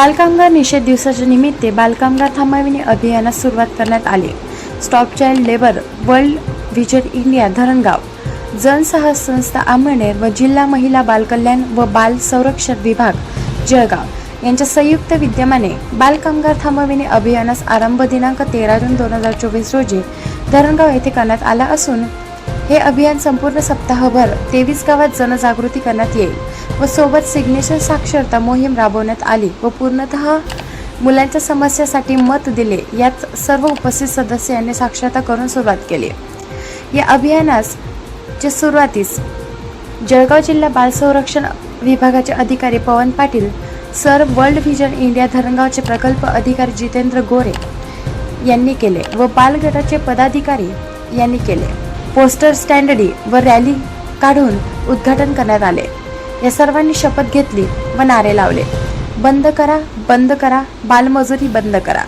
बालकामगार निषेध दिवसाच्या निमित्त बालकामगार थांबविणे अभियानास सुरुवात करण्यात आली. Stop child labour world vision India Dharangaon. Jansahas संस्था आंबनेर व जिल्हा महिला बालकल्याण व बाल संरक्षण विभाग जळगाव. यांच्या संयुक्त विद्यमाने बालकामगार थांबविणे अभियानास आरंभ दिनांक तेरा जून दोन हजार चोवीस रोजी धरणगाव येथे करण्यात आला असून हे अभियान संपूर्ण सप्ताहभर तेवीस गावात जनजागृती करण्यात येईल व सोबत सिग्नेचर साक्षरता मोहीम राबवण्यात आली व पूर्णतः मुलांच्या समस्यासाठी मत दिले यात सर्व उपस्थित सदस्य यांनी साक्षरता करून सुरुवात केली. या अभियानास च्या सुरुवातीस जळगाव जिल्हा बाल संरक्षण विभागाचे अधिकारी Pawan Patil sir world vision India धरणगावचे प्रकल्प अधिकारी जितेंद्र गोरे यांनी केले व बालगटाचे पदाधिकारी यांनी केले. पोस्टर स्टँडडी व रॅली काढून उद्घाटन करण्यात आले. या सर्वांनी शपथ घेतली व नारे लावले. बंद करा बंद करा बालमजुरी बंद करा.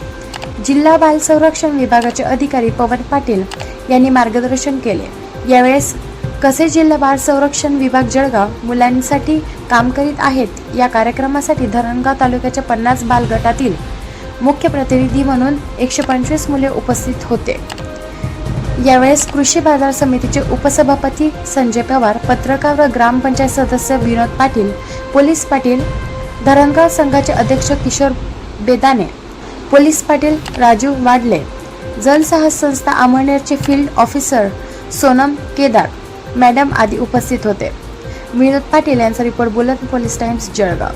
जिल्हा बाल संरक्षण विभागाचे अधिकारी पवन पाटील यांनी मार्गदर्शन केले. यावेळेस कसे जिल्हा बाल संरक्षण विभाग जळगाव मुलांसाठी काम करीत आहेत या कार्यक्रमासाठी धरणगाव तालुक्याच्या पन्नास बाल गटातील मुख्य प्रतिनिधी म्हणून एकशे पंचवीस मुले उपस्थित होते. यावेळेस कृषी बाजार समितीचे उपसभापती संजय पवार पत्रकार व ग्रामपंचायत सदस्य विनोद पाटील पोलीस पाटील धरणगाव संघाचे अध्यक्ष किशोर बेदाने पोलीस पाटील राजू वाडले जलसाहस संस्था अमळनेरचे field officer Sonam Kedar madam आदी उपस्थित होते. विनोद पाटील यांचा रिपोर्ट बुलंद पोलीस टाइम्स जळगाव.